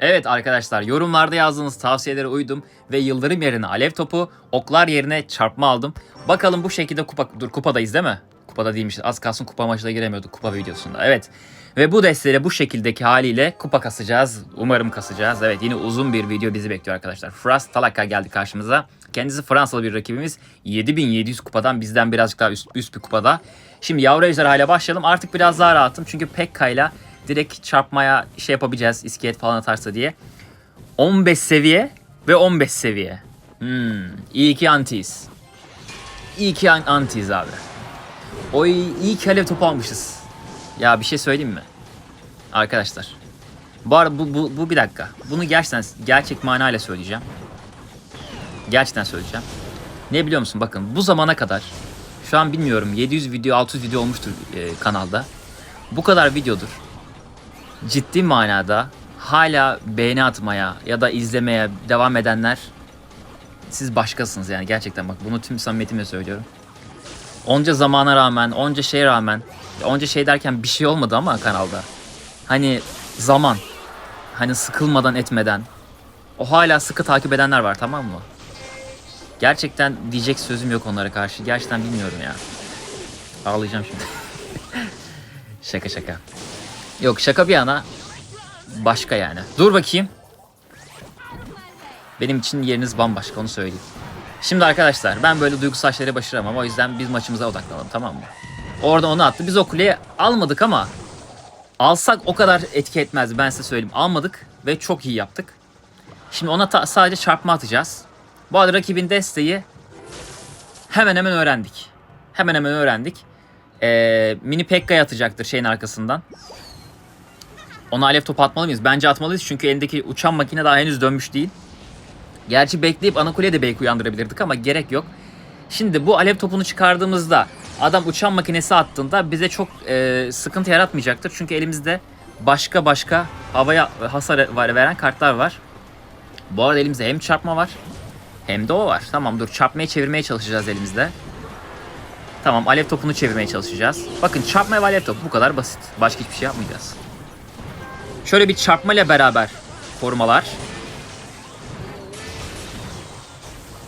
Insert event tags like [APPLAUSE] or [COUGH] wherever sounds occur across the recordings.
Evet arkadaşlar yorumlarda yazdığınız tavsiyelere uydum ve yıldırım yerine alev topu, oklar yerine çarpma aldım. Bakalım bu şekilde kupa dur kupadayız değil mi? Kupada değilmiş. Az kalsın kupa maçına giremiyorduk kupa videosunda. Evet. Ve bu desteyle bu şekildeki haliyle kupa kasacağız. Umarım kasacağız. Evet yine uzun bir video bizi bekliyor arkadaşlar. Fras Talaka geldi karşımıza. Kendisi Fransalı bir rakibimiz. 7700 kupadan bizden birazcık daha üst, üst bir kupada. Şimdi yavru ejderha ile başlayalım. Artık biraz daha rahatım. Çünkü Pekka ile direkt çarpmaya şey yapabileceğiz. iskelet falan atarsa diye. 15 seviye ve 15 seviye. Hmm, iyi ki antiyiz. İyi ki an- antiyiz abi. Oy iyi ki alev topu almışız. Ya bir şey söyleyeyim mi? Arkadaşlar. Bu arada bu, bu, bu bir dakika. Bunu gerçekten gerçek manayla söyleyeceğim. Gerçekten söyleyeceğim. Ne biliyor musun? Bakın bu zamana kadar şu an bilmiyorum 700 video 600 video olmuştur e, kanalda. Bu kadar videodur. Ciddi manada hala beğeni atmaya ya da izlemeye devam edenler siz başkasınız yani gerçekten bak bunu tüm samimiyetimle söylüyorum. Onca zamana rağmen, onca şeye rağmen, onca şey derken bir şey olmadı ama kanalda. Hani zaman, hani sıkılmadan etmeden, o hala sıkı takip edenler var tamam mı? Gerçekten diyecek sözüm yok onlara karşı. Gerçekten bilmiyorum ya. Ağlayacağım şimdi. [LAUGHS] şaka şaka. Yok şaka bir yana başka yani. Dur bakayım. Benim için yeriniz bambaşka onu söyleyeyim. Şimdi arkadaşlar ben böyle duygusal şeylere başaramam. O yüzden biz maçımıza odaklanalım tamam mı? Orada onu attı. Biz o kuleyi almadık ama alsak o kadar etki etmezdi ben size söyleyeyim. Almadık ve çok iyi yaptık. Şimdi ona sadece çarpma atacağız. Bu arada rakibin desteği hemen hemen öğrendik. Hemen hemen öğrendik. Ee, mini Pekka'ya atacaktır şeyin arkasından. Ona alev topu atmalı mıyız? Bence atmalıyız çünkü elindeki uçan makine daha henüz dönmüş değil. Gerçi bekleyip ana kuleye de belki uyandırabilirdik ama gerek yok. Şimdi bu alev topunu çıkardığımızda adam uçan makinesi attığında bize çok e, sıkıntı yaratmayacaktır. Çünkü elimizde başka başka havaya hasar veren kartlar var. Bu arada elimizde hem çarpma var hem de o var. Tamam dur çarpmaya çevirmeye çalışacağız elimizde. Tamam alev topunu çevirmeye çalışacağız. Bakın çarpma ve alev topu bu kadar basit. Başka hiçbir şey yapmayacağız. Şöyle bir çarpma ile beraber korumalar.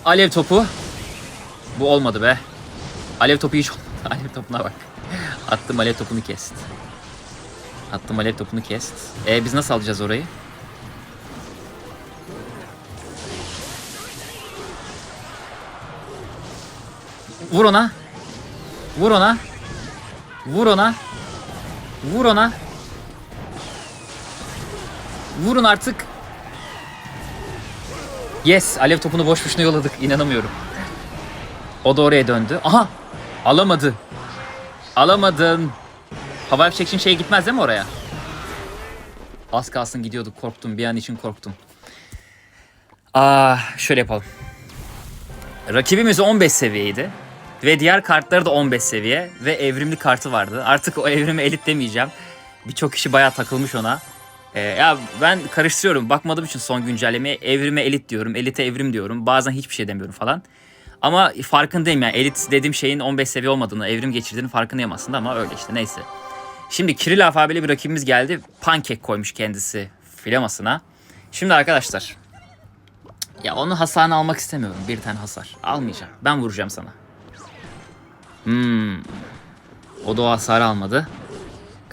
Alev topu. Bu olmadı be. Alev topu hiç olmadı. [LAUGHS] Alev topuna bak. Attım alev topunu kest. Attım alev topunu kest. E biz nasıl alacağız orayı? Vur ona. Vur ona. Vur ona. Vur ona. Vurun artık. Yes, alev topunu boş boşuna yolladık. İnanamıyorum. O da oraya döndü. Aha! Alamadı. Alamadın. Hava fişek için şey gitmez değil mi oraya? Az kalsın gidiyorduk. Korktum. Bir an için korktum. Aa, şöyle yapalım. Rakibimiz 15 seviyeydi. Ve diğer kartları da 15 seviye. Ve evrimli kartı vardı. Artık o evrimi elit demeyeceğim. Birçok kişi bayağı takılmış ona. Ee, ya ben karıştırıyorum. Bakmadığım için son güncellemeye evrime elit diyorum. Elite evrim diyorum. Bazen hiçbir şey demiyorum falan. Ama farkındayım yani. Elit dediğim şeyin 15 seviye olmadığını, evrim geçirdiğini farkındayım aslında ama öyle işte neyse. Şimdi Kiril alfabeli bir rakibimiz geldi. Pankek koymuş kendisi filamasına. Şimdi arkadaşlar. Ya onun hasarını almak istemiyorum. Bir tane hasar. Almayacağım. Ben vuracağım sana. Hmm. O da o hasarı almadı.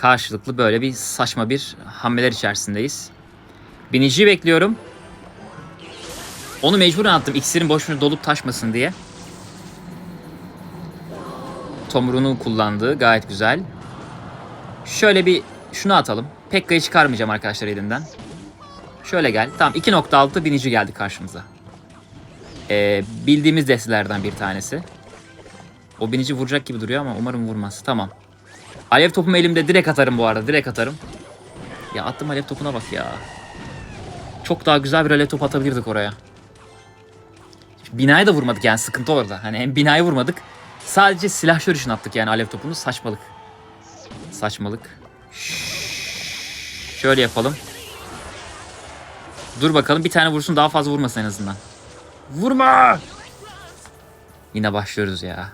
Karşılıklı böyle bir saçma bir hamleler içerisindeyiz. Biniciyi bekliyorum. Onu mecburen attım. İksirin boşuna dolup taşmasın diye. Tomruğunu kullandı. Gayet güzel. Şöyle bir şunu atalım. Pekka'yı çıkarmayacağım arkadaşlar elimden. Şöyle gel. Tamam 2.6 binici geldi karşımıza. Ee, bildiğimiz destelerden bir tanesi. O binici vuracak gibi duruyor ama umarım vurmaz. Tamam. Alev topum elimde. Direkt atarım bu arada. Direkt atarım. Ya attım alev topuna bak ya. Çok daha güzel bir alev topu atabilirdik oraya. Binayı da vurmadık yani sıkıntı orada. Hani hem binayı vurmadık. Sadece silahşör için attık yani alev topunu. Saçmalık. Saçmalık. Şş, Şöyle yapalım. Dur bakalım bir tane vursun daha fazla vurmasın en azından. Vurma! Yine başlıyoruz ya.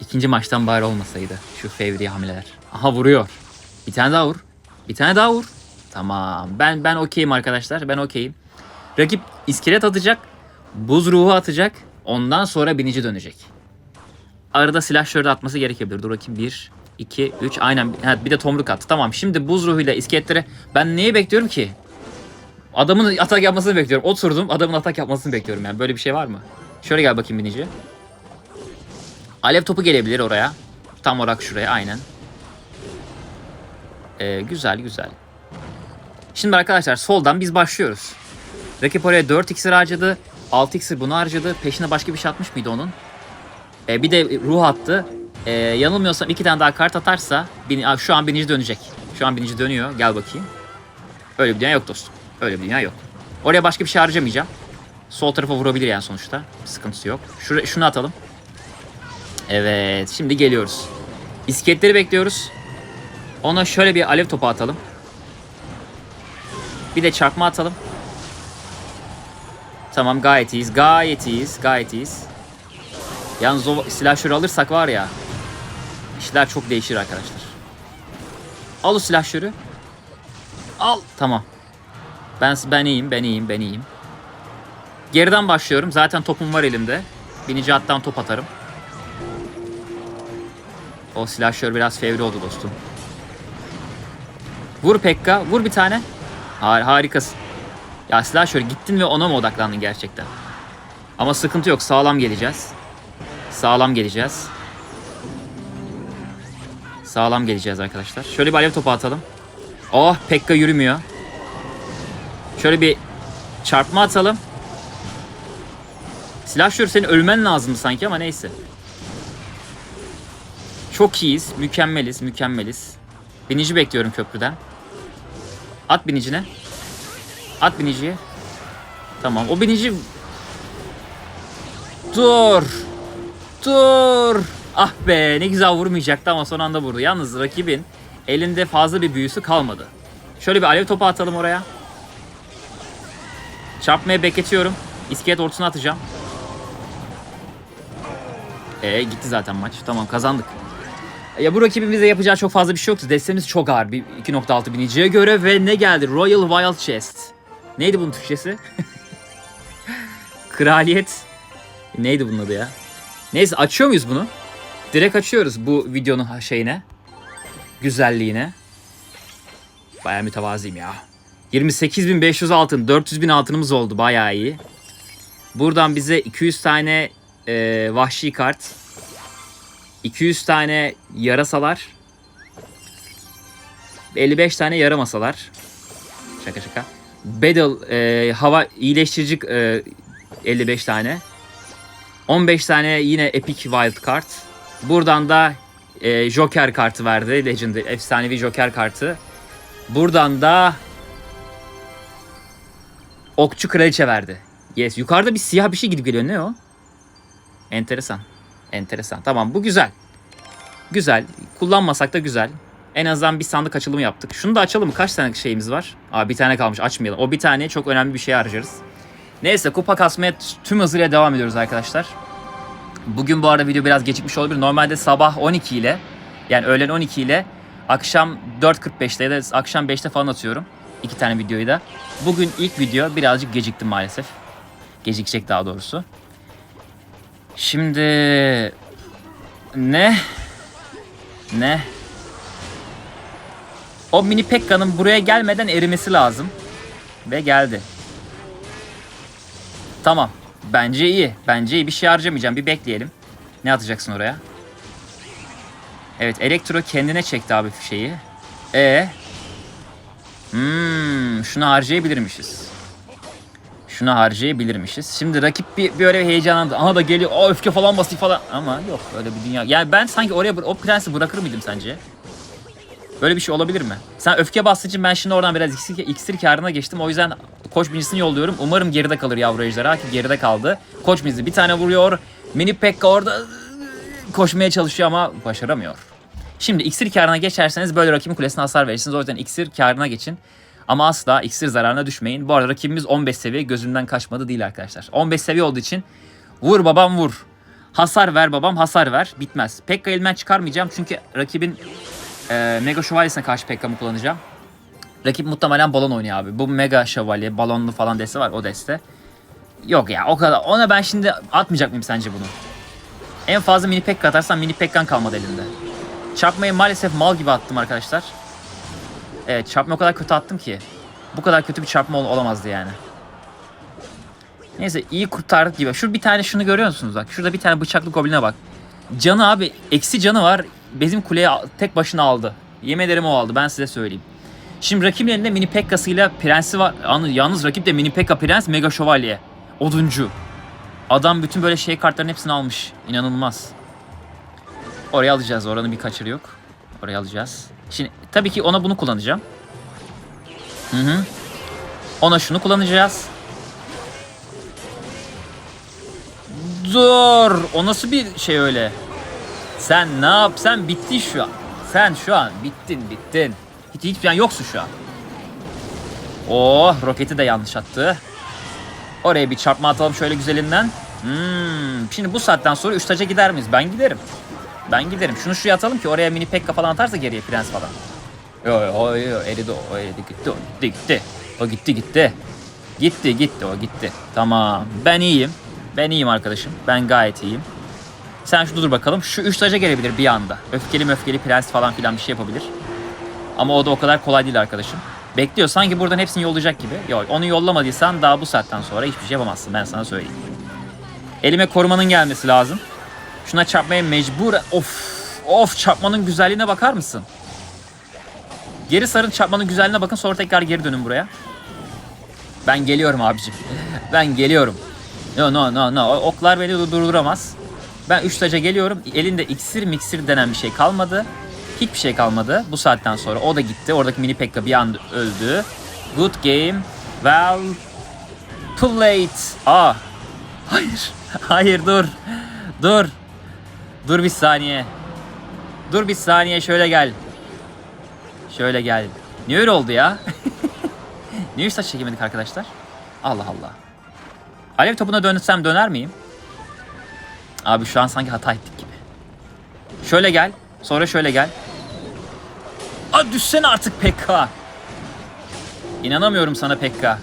İkinci maçtan bari olmasaydı şu fevri hamleler. Aha vuruyor. Bir tane daha vur. Bir tane daha vur. Tamam. Ben ben okeyim arkadaşlar. Ben okeyim. Rakip iskelet atacak. Buz ruhu atacak. Ondan sonra binici dönecek. Arada silah şöyle atması gerekebilir. Dur bakayım. 1, 2, 3. Aynen. Ha, bir de tomruk attı. Tamam. Şimdi buz ruhuyla iskeletlere ben neyi bekliyorum ki? Adamın atak yapmasını bekliyorum. Oturdum. Adamın atak yapmasını bekliyorum yani. Böyle bir şey var mı? Şöyle gel bakayım binici. Alev topu gelebilir oraya. Tam olarak şuraya aynen. Ee, güzel güzel. Şimdi arkadaşlar soldan biz başlıyoruz. Rakip oraya 4 iksir harcadı. 6 iksir bunu harcadı. Peşine başka bir şey atmış mıydı onun? Ee, bir de ruh attı. Ee, yanılmıyorsam iki tane daha kart atarsa bin, şu an binici dönecek. Şu an binici dönüyor. Gel bakayım. Öyle bir dünya yok dostum. Öyle bir dünya yok. Oraya başka bir şey harcamayacağım. Sol tarafa vurabilir yani sonuçta. Sıkıntısı yok. Şuraya, şunu atalım. Evet. Şimdi geliyoruz. İskeletleri bekliyoruz. Ona şöyle bir alev topu atalım. Bir de çarpma atalım. Tamam gayet iyiyiz. Gayet iyiyiz. Gayet iyiyiz. Yalnız o silahşörü alırsak var ya. işler çok değişir arkadaşlar. Al o silahşörü. Al. Tamam. Ben ben iyiyim. Ben iyiyim. Ben iyiyim. Geriden başlıyorum. Zaten topum var elimde. Binici hattan top atarım. O silahşör biraz fevri oldu dostum. Vur Pekka. Vur bir tane. Har harikasın. Ya silahşör gittin ve ona mı odaklandın gerçekten? Ama sıkıntı yok. Sağlam geleceğiz. Sağlam geleceğiz. Sağlam geleceğiz arkadaşlar. Şöyle bir alev topu atalım. Oh Pekka yürümüyor. Şöyle bir çarpma atalım. Silahşör senin ölmen lazımdı sanki ama neyse. Çok iyiyiz. Mükemmeliz. Mükemmeliz. Binici bekliyorum köprüden. At binicine. At biniciye. Tamam. O binici... Dur. Dur. Ah be ne güzel vurmayacaktı ama son anda vurdu. Yalnız rakibin elinde fazla bir büyüsü kalmadı. Şöyle bir alev topu atalım oraya. Çarpmaya bekletiyorum. İskelet ortasına atacağım. E gitti zaten maç. Tamam kazandık. Ya bu rakibin bize yapacağı çok fazla bir şey yoktu. Destemiz çok ağır. Bir 2.6 biniciye göre ve ne geldi? Royal Wild Chest. Neydi bunun Türkçesi? [LAUGHS] Kraliyet. Neydi bunun adı ya? Neyse açıyor muyuz bunu? Direkt açıyoruz bu videonun şeyine. Güzelliğine. Baya mütevazıyım ya. 28.500 altın. 400.000 altınımız oldu. Baya iyi. Buradan bize 200 tane e, vahşi kart. 200 tane yarasalar. 55 tane yaramasalar. Şaka şaka. Battle e, hava iyileştirici e, 55 tane. 15 tane yine Epic Wild Card. Buradan da e, Joker kartı verdi. Legend efsanevi Joker kartı. Buradan da Okçu Kraliçe verdi. Yes. Yukarıda bir siyah bir şey gidip geliyor. Ne o? Enteresan. Enteresan. Tamam bu güzel. Güzel. Kullanmasak da güzel. En azından bir sandık açılımı yaptık. Şunu da açalım mı? Kaç tane şeyimiz var? Aa bir tane kalmış. Açmayalım. O bir tane çok önemli bir şey harcarız. Neyse kupa kasmaya tüm hızıyla devam ediyoruz arkadaşlar. Bugün bu arada video biraz gecikmiş olabilir. Normalde sabah 12 ile yani öğlen 12 ile akşam 4.45'te ya da akşam 5'te falan atıyorum. iki tane videoyu da. Bugün ilk video birazcık gecikti maalesef. Gecikecek daha doğrusu. Şimdi ne? Ne? O mini Pekka'nın buraya gelmeden erimesi lazım. Ve geldi. Tamam. Bence iyi. Bence iyi. Bir şey harcamayacağım. Bir bekleyelim. Ne atacaksın oraya? Evet. Elektro kendine çekti abi şeyi. E. Hmm, şunu harcayabilirmişiz. Şunu harcayabilirmişiz. Şimdi rakip bir böyle heyecanlandı. Aha da geliyor. O öfke falan basıyor falan. Ama yok öyle bir dünya. Yani ben sanki oraya o prensi bırakır mıydım sence? Böyle bir şey olabilir mi? Sen öfke bastığı için ben şimdi oradan biraz iksir, iksir karına geçtim. O yüzden koç binisini yolluyorum. Umarım geride kalır yavru ejderha ki geride kaldı. Koç binisi bir tane vuruyor. Mini Pekka orada koşmaya çalışıyor ama başaramıyor. Şimdi iksir karına geçerseniz böyle rakibin kulesine hasar verirsiniz. O yüzden iksir karına geçin. Ama asla iksir zararına düşmeyin. Bu arada rakibimiz 15 seviye gözümden kaçmadı değil arkadaşlar. 15 seviye olduğu için vur babam vur. Hasar ver babam hasar ver. Bitmez. Pekka elmen çıkarmayacağım çünkü rakibin e, Mega Şövalyesi'ne karşı Pekka'mı kullanacağım. Rakip muhtemelen balon oynuyor abi. Bu mega şövalye, balonlu falan deste var o deste. Yok ya o kadar. Ona ben şimdi atmayacak mıyım sence bunu? En fazla mini pekka atarsam mini pekkan kalmadı elimde. Çarpmayı maalesef mal gibi attım arkadaşlar. Evet çarpma o kadar kötü attım ki. Bu kadar kötü bir çarpma ol- olamazdı yani. Neyse iyi kurtardık gibi. Şu bir tane şunu görüyor musunuz bak. Şurada bir tane bıçaklı gobline bak. Canı abi eksi canı var. Bizim kuleye tek başına aldı. Yemin ederim o aldı ben size söyleyeyim. Şimdi rakibin elinde mini pekkasıyla prensi var. Yalnız rakip de mini pekka prens mega şövalye. Oduncu. Adam bütün böyle şey kartların hepsini almış. İnanılmaz. Oraya alacağız. Oranın bir kaçırı yok. Oraya alacağız. Şimdi tabii ki ona bunu kullanacağım. Hı hı. Ona şunu kullanacağız. Dur. O nasıl bir şey öyle? Sen ne yap? Sen bittin şu an. Sen şu an bittin bittin. Hiç hiçbir an yoksun şu an. Oh roketi de yanlış attı. Oraya bir çarpma atalım şöyle güzelinden. Hmm, şimdi bu saatten sonra 3 taca gider miyiz? Ben giderim. Ben giderim. Şunu şuraya atalım ki oraya mini pekka falan atarsa geriye prens falan. Yo yo yo eridi o, o eridi gitti o gitti gitti. O gitti gitti. Gitti gitti o gitti. Tamam ben iyiyim. Ben iyiyim arkadaşım. Ben gayet iyiyim. Sen şu dur bakalım. Şu üç taca gelebilir bir anda. Öfkeli möfkeli prens falan filan bir şey yapabilir. Ama o da o kadar kolay değil arkadaşım. Bekliyor sanki buradan hepsini yollayacak gibi. Yok onu yollamadıysan daha bu saatten sonra hiçbir şey yapamazsın ben sana söyleyeyim. Elime korumanın gelmesi lazım. Şuna çarpmaya mecbur. Of of çarpmanın güzelliğine bakar mısın? Geri sarın çarpmanın güzelliğine bakın sonra tekrar geri dönün buraya. Ben geliyorum abicim. Ben geliyorum. No no no no. Oklar beni dur- durduramaz. Ben 3 taca geliyorum. Elinde iksir miksir denen bir şey kalmadı. Hiçbir şey kalmadı bu saatten sonra. O da gitti. Oradaki mini pekka bir anda öldü. Good game. Well played. Aa. Hayır. [LAUGHS] Hayır dur. Dur. Dur bir saniye. Dur bir saniye şöyle gel. Şöyle gel. Niye öyle oldu ya? [LAUGHS] Niye üç taç çekemedik arkadaşlar? Allah Allah. Alev topuna dönsem döner miyim? Abi şu an sanki hata ettik gibi. Şöyle gel. Sonra şöyle gel. Aa düşsene artık Pekka. İnanamıyorum sana Pekka.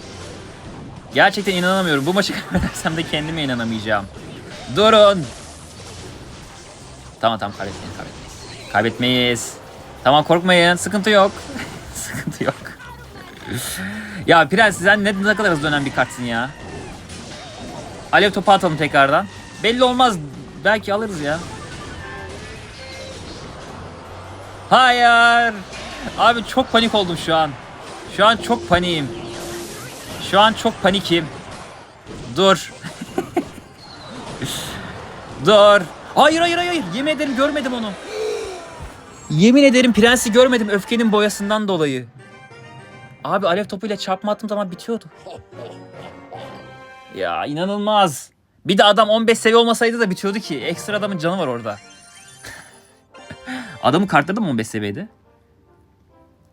Gerçekten inanamıyorum. Bu maçı [LAUGHS] kaybedersem de kendime inanamayacağım. Durun. Tamam tamam kaybetmeyiz kaybetmeyiz. Kaybetmeyiz. Tamam korkmayın. Sıkıntı yok. [LAUGHS] Sıkıntı yok. ya Prens sen ne, ne kadar hızlı dönen bir kartsın ya. Alev topu atalım tekrardan. Belli olmaz. Belki alırız ya. Hayır. Abi çok panik oldum şu an. Şu an çok paniğim. Şu an çok panikim. Dur. [LAUGHS] Dur. Hayır hayır hayır. Yemin ederim görmedim onu. Yemin ederim prensi görmedim öfkenin boyasından dolayı. Abi alev topuyla çarpma attığım zaman bitiyordu. Ya inanılmaz. Bir de adam 15 seviye olmasaydı da bitiyordu ki. Ekstra adamın canı var orada. [LAUGHS] Adamın kartları da mı 15 seviyeydi?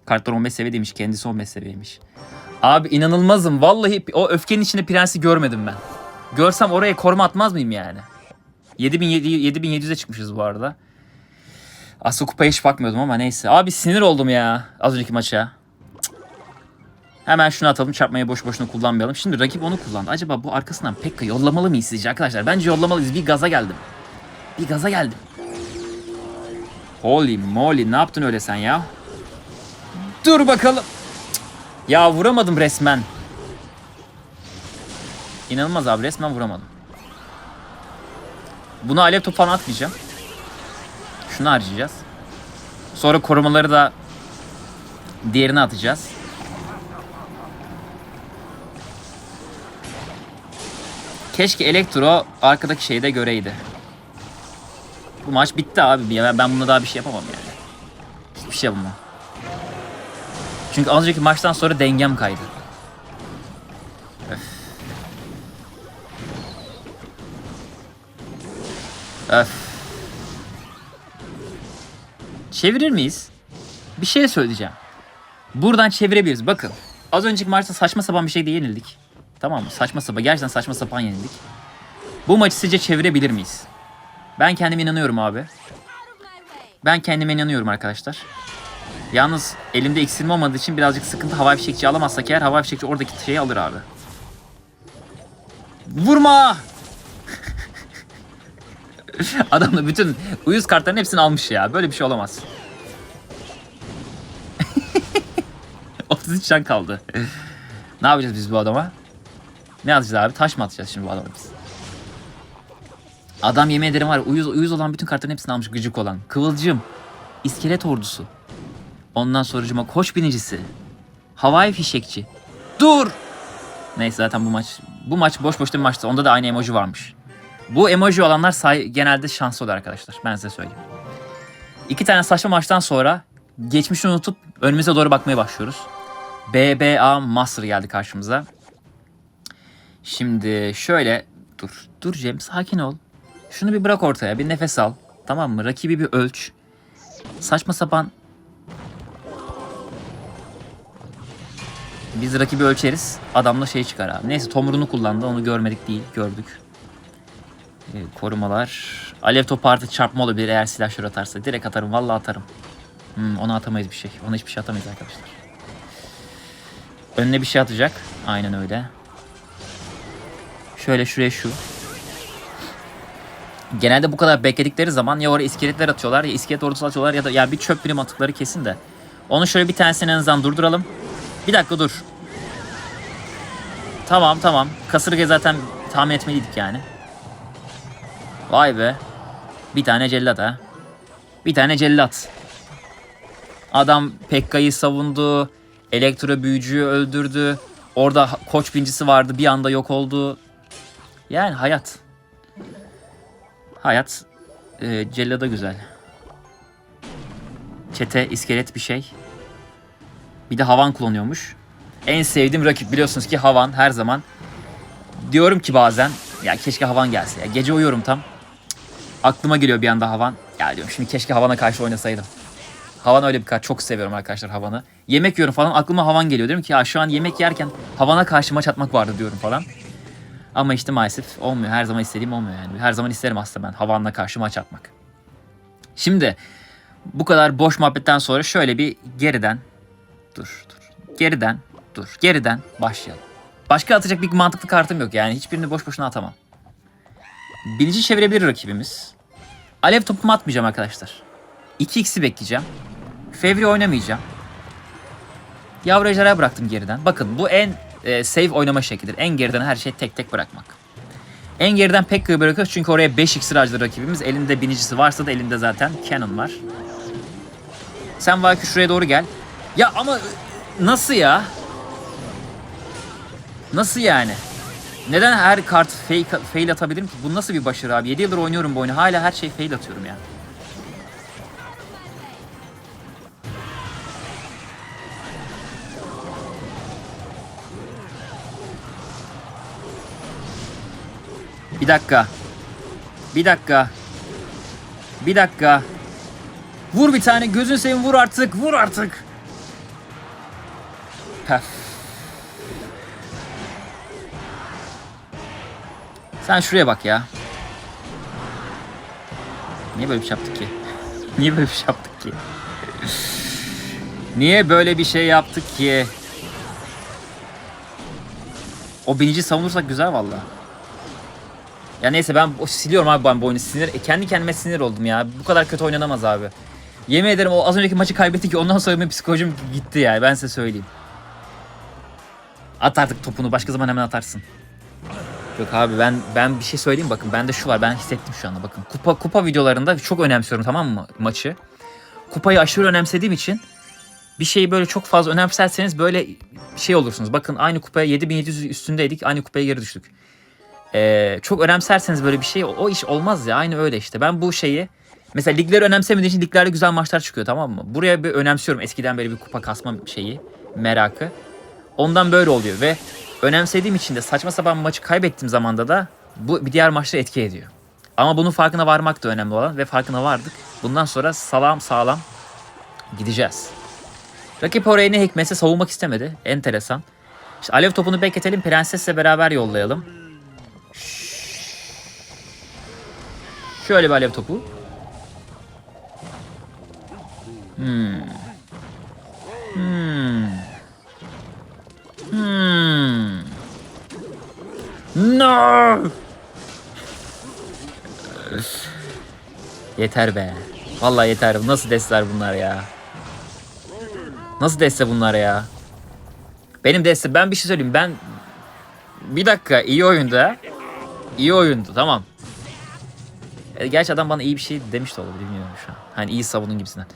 Kartlar 15 seviyeymiş. Kendisi 15 seviyeymiş. Abi inanılmazım. Vallahi o öfkenin içinde prensi görmedim ben. Görsem oraya koruma atmaz mıyım yani? 7700'e çıkmışız bu arada. Aslında kupaya hiç bakmıyordum ama neyse. Abi sinir oldum ya az önceki maça. Hemen şunu atalım. Çarpmayı boş boşuna kullanmayalım. Şimdi rakip onu kullandı. Acaba bu arkasından Pekka yollamalı mıyız sizce arkadaşlar? Bence yollamalıyız. Bir gaza geldim. Bir gaza geldim. Holy moly ne yaptın öyle sen ya? Dur bakalım. Ya vuramadım resmen. İnanılmaz abi resmen vuramadım. Buna alev topu falan atmayacağım. Şunu harcayacağız. Sonra korumaları da diğerine atacağız. Keşke Elektro arkadaki şeyde göreydi. Bu maç bitti abi. Ya ben bununla daha bir şey yapamam yani. Hiçbir şey yapamam. Çünkü az önceki maçtan sonra dengem kaydı. Öf. Çevirir miyiz? Bir şey söyleyeceğim. Buradan çevirebiliriz. Bakın. Az önceki maçta saçma sapan bir şeyde yenildik. Tamam mı? Saçma sapan. Gerçekten saçma sapan yenildik. Bu maçı sizce çevirebilir miyiz? Ben kendime inanıyorum abi. Ben kendime inanıyorum arkadaşlar. Yalnız elimde iksirim olmadığı için birazcık sıkıntı. Hava fişekçi alamazsak eğer hava fişekçi oradaki şeyi alır abi. Vurma! [LAUGHS] Adam da bütün uyuz kartların hepsini almış ya. Böyle bir şey olamaz. [LAUGHS] 33 can kaldı. ne yapacağız biz bu adama? Ne atacağız abi? Taş mı atacağız şimdi bu adama biz? Adam yemin ederim var uyuz, uyuz olan bütün kartların hepsini almış gıcık olan. Kıvılcım. iskelet ordusu. Ondan sonracıma koç binicisi. Havai fişekçi. Dur! Neyse zaten bu maç bu maç boş boş bir maçtı. Onda da aynı emoji varmış. Bu emoji olanlar say genelde şanslı oluyor arkadaşlar. Ben size söyleyeyim. İki tane saçma maçtan sonra geçmişi unutup önümüze doğru bakmaya başlıyoruz. BBA Master geldi karşımıza. Şimdi şöyle dur. Dur Cem sakin ol. Şunu bir bırak ortaya. Bir nefes al. Tamam mı? Rakibi bir ölç. Saçma sapan Biz rakibi ölçeriz. Adamla şey çıkar abi. Neyse tomrunu kullandı. Onu görmedik değil. Gördük. Ee, korumalar. Alev topu artık çarpma olabilir eğer silahşör atarsa. Direkt atarım. Vallahi atarım. Hmm, ona atamayız bir şey. Ona hiçbir şey atamayız arkadaşlar. Önüne bir şey atacak. Aynen öyle. Şöyle şuraya şu. Genelde bu kadar bekledikleri zaman ya oraya iskeletler atıyorlar ya iskelet ordusu atıyorlar ya da ya bir çöp birim atıkları kesin de. Onu şöyle bir tanesini en azından durduralım. Bir dakika dur. Tamam tamam. Kasırga zaten tahmin etmeliydik yani. Vay be. Bir tane cellat ha. Bir tane cellat. Adam Pekka'yı savundu. Elektro büyücüyü öldürdü. Orada koç bincisi vardı bir anda yok oldu. Yani hayat. Hayat e, cellada güzel. Çete iskelet bir şey. Bir de Havan kullanıyormuş. En sevdiğim rakip biliyorsunuz ki Havan her zaman. Diyorum ki bazen ya keşke Havan gelse. Ya gece uyuyorum tam. Aklıma geliyor bir anda Havan. Ya diyorum şimdi keşke Havan'a karşı oynasaydım. Havan öyle bir kart. Çok seviyorum arkadaşlar Havan'ı. Yemek yiyorum falan aklıma Havan geliyor. Diyorum ki ya şu an yemek yerken Havan'a karşı maç atmak vardı diyorum falan. Ama işte maalesef olmuyor. Her zaman istediğim olmuyor yani. Her zaman isterim aslında ben Havan'la karşı maç atmak. Şimdi bu kadar boş muhabbetten sonra şöyle bir geriden dur dur. Geriden dur. Geriden başlayalım. Başka atacak bir mantıklı kartım yok yani. Hiçbirini boş boşuna atamam. Bilici çevirebilir rakibimiz. Alev topumu atmayacağım arkadaşlar. 2x'i bekleyeceğim. Fevri oynamayacağım. Yavru ejderha bıraktım geriden. Bakın bu en e, save oynama şeklidir. En geriden her şeyi tek tek bırakmak. En geriden Pekka'yı bırakıyoruz çünkü oraya 5 iksir harcadı rakibimiz. Elinde binicisi varsa da elinde zaten Cannon var. Sen Valky şuraya doğru gel. Ya ama nasıl ya? Nasıl yani? Neden her kart fail, fail atabilirim ki? Bu nasıl bir başarı abi? 7 yıldır oynuyorum bu oyunu. Hala her şey fail atıyorum ya. Bir dakika. Bir dakika. Bir dakika. Vur bir tane gözün seveyim vur artık vur artık. Pef. Sen şuraya bak ya. Niye böyle bir şey yaptık ki? [LAUGHS] Niye böyle bir şey yaptık ki? Niye böyle bir şey yaptık ki? O binici savunursak güzel valla. Ya neyse ben siliyorum abi ben bu oyunu. Sinir, e, kendi kendime sinir oldum ya. Bu kadar kötü oynanamaz abi. Yemin ederim o az önceki maçı kaybettik ki ondan sonra benim psikolojim gitti ya. Ben size söyleyeyim. At artık topunu. Başka zaman hemen atarsın. Yok abi ben ben bir şey söyleyeyim bakın bende şu var ben hissettim şu anda bakın. Kupa kupa videolarında çok önemsiyorum tamam mı maçı. Kupayı aşırı önemsediğim için bir şeyi böyle çok fazla önemserseniz böyle şey olursunuz. Bakın aynı kupaya 7700 üstündeydik aynı kupaya geri düştük. Ee, çok önemserseniz böyle bir şey o, iş olmaz ya aynı öyle işte. Ben bu şeyi mesela ligleri önemsemediğim için liglerde güzel maçlar çıkıyor tamam mı? Buraya bir önemsiyorum eskiden beri bir kupa kasma şeyi merakı. Ondan böyle oluyor ve önemsediğim için de saçma sapan maçı kaybettiğim zamanda da bu bir diğer maçta etki ediyor. Ama bunun farkına varmak da önemli olan ve farkına vardık. Bundan sonra salam sağlam gideceğiz. Rakip orayı ne hikmetse savunmak istemedi. Enteresan. İşte alev topunu bekletelim. Prensesle beraber yollayalım. Şöyle bir alev topu. Hmm. Yeter be. Vallahi yeter. Nasıl destler bunlar ya? Nasıl deste bunlar ya? Benim deste ben bir şey söyleyeyim. Ben bir dakika iyi oyundu ha. İyi oyundu tamam. E, gerçi adam bana iyi bir şey demiş de olabilir bilmiyorum şu an. Hani iyi savunun gibisinden.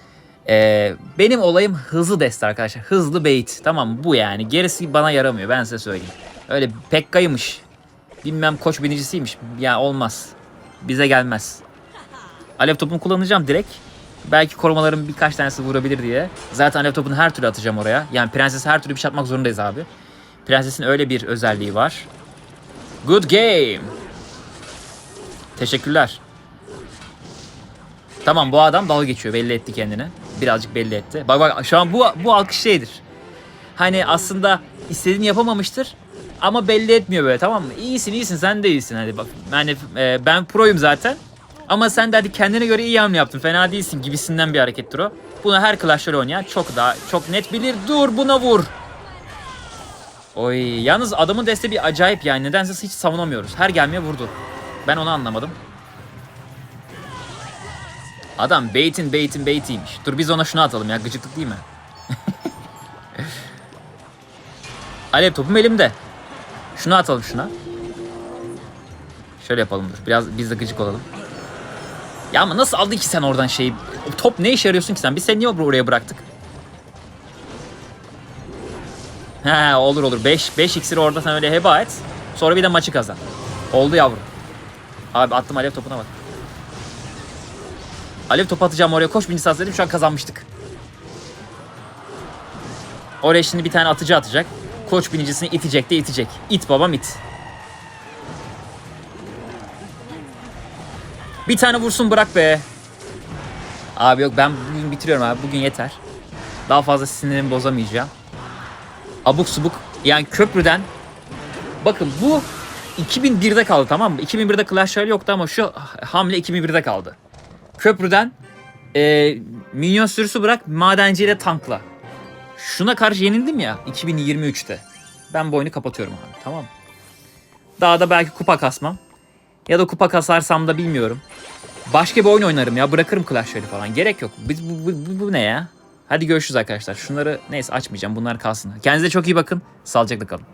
E, benim olayım hızlı deste arkadaşlar. Hızlı bait. Tamam bu yani. Gerisi bana yaramıyor ben size söyleyeyim. Öyle Pekka'ymış. Bilmem koç binicisiymiş. Ya olmaz. Bize gelmez. Alev topumu kullanacağım direkt. Belki korumaların birkaç tanesi vurabilir diye. Zaten alev topunu her türlü atacağım oraya. Yani prenses her türlü bir şey atmak zorundayız abi. Prensesin öyle bir özelliği var. Good game. Teşekkürler. Tamam bu adam dalga geçiyor belli etti kendini. Birazcık belli etti. Bak bak şu an bu bu alkış şeydir. Hani aslında istediğini yapamamıştır ama belli etmiyor böyle tamam mı? İyisin iyisin sen de iyisin hadi bak. Yani e, ben proyum zaten. Ama sen de hadi kendine göre iyi hamle yaptın. Fena değilsin gibisinden bir harekettir o. Bunu her Clash Royale oynayan çok daha çok net bilir. Dur buna vur. Oy yalnız adamın deste bir acayip yani. Nedense hiç savunamıyoruz. Her gelmeye vurdu. Ben onu anlamadım. Adam baitin baitin baitiymiş. Dur biz ona şunu atalım ya gıcıklık değil mi? [LAUGHS] Alev topum elimde. Şunu atalım şuna. Şöyle yapalım dur. Biraz biz de gıcık olalım. Ya ama nasıl aldın ki sen oradan şeyi? Top ne işe yarıyorsun ki sen? Biz seni niye oraya bıraktık? He olur olur. 5 5 iksiri orada sen öyle heba et. Sonra bir de maçı kazan. Oldu yavrum. Abi attım alev topuna bak. Alev topu atacağım oraya. Koş birinci dedim şu an kazanmıştık. Oraya şimdi bir tane atıcı atacak. Koç binicisini itecek de itecek. İt babam it. Bir tane vursun bırak be. Abi yok ben bugün bitiriyorum abi. Bugün yeter. Daha fazla sinirimi bozamayacağım. Abuk subuk yani köprüden bakın bu 2001'de kaldı tamam mı? 2001'de Clash Royale yoktu ama şu hamle 2001'de kaldı. Köprüden e, minyon sürüsü bırak madenciyle tankla. Şuna karşı yenildim ya 2023'te. Ben bu oyunu kapatıyorum abi tamam mı? Daha da belki kupa kasmam. Ya da kupa kasarsam da bilmiyorum. Başka bir oyun oynarım ya. Bırakırım Clash Royale falan. Gerek yok. Bu, bu, bu, bu ne ya? Hadi görüşürüz arkadaşlar. Şunları neyse açmayacağım. Bunlar kalsın. Kendinize çok iyi bakın. Sağlıcakla kalın.